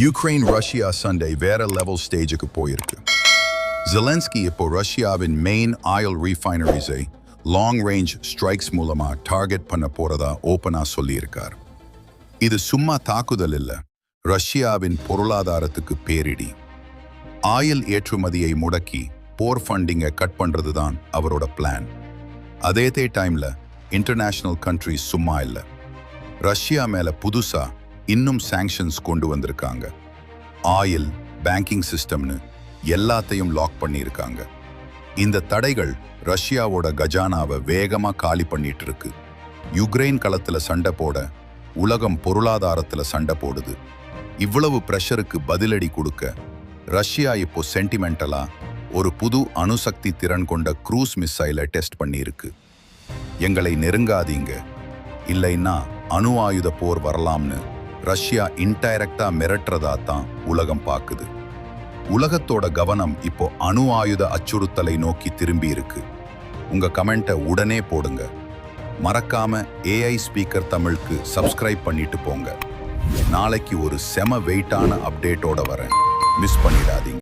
Ukraine Russia சண்டை வேற level ஸ்டேஜுக்கு போயிருக்கு. ஜெலன்ஸ்கி இப்போ ரஷ்யாவின் மெயின் ஆயில் ரீஃபைனரிஸை லாங் ரேஞ்ச் ஸ்ட்ரைக்ஸ் மூலமா டார்கெட் பண்ண போறதா ஓப்பனா சொல்லியிருக்கார். இது சும்மா தாக்குதல் இல்லை ரஷ்யாவின் பொருளாதாரத்துக்கு பேரிடி. ஆயில் ஏற்றுமதியை முடக்கி போர் ஃபண்டிங்கை கட் பண்றது தான் அவரோட பிளான் அதே டைம்ல இன்டர்நேஷனல் கண்ட்ரிஸ் சும்மா இல்லை. ரஷ்யா மேல புதுசா இன்னும் சாங்ஷன்ஸ் கொண்டு வந்திருக்காங்க. ஆயில் பேங்கிங் சிஸ்டம்னு எல்லாத்தையும் லாக் பண்ணியிருக்காங்க. இந்த தடைகள் ரஷ்யாவோட கஜானாவை வேகமாக காலி பண்ணிட்டு இருக்கு யுக்ரைன் களத்தில் சண்டை போட உலகம் பொருளாதாரத்தில் சண்டை போடுது. இவ்வளவு ப்ரெஷருக்கு பதிலடி கொடுக்க ரஷ்யா இப்போ சென்டிமெண்டலா ஒரு புது அணுசக்தி திறன் கொண்ட க்ரூஸ் மிசைலை டெஸ்ட் பண்ணியிருக்கு. எங்களை நெருங்காதீங்க. இல்லைன்னா அணு ஆயுத போர் வரலாம்னு ரஷ்யா இன்டைரக்டா மிரட்டுறதா தான் உலகம் பார்க்குது. உலகத்தோட கவனம் இப்போ அணு ஆயுத அச்சுறுத்தலை நோக்கி திரும்பி இருக்கு. உங்க கமெண்ட்டை உடனே போடுங்க. மறக்காம ஏஐ ஸ்பீக்கர் தமிழுக்கு சப்ஸ்கிரைப் பண்ணிட்டு போங்க. நாளைக்கு ஒரு செம வெயிட்டான அப்டேட்டோட வரேன். மிஸ் பண்ணிடாதீங்க.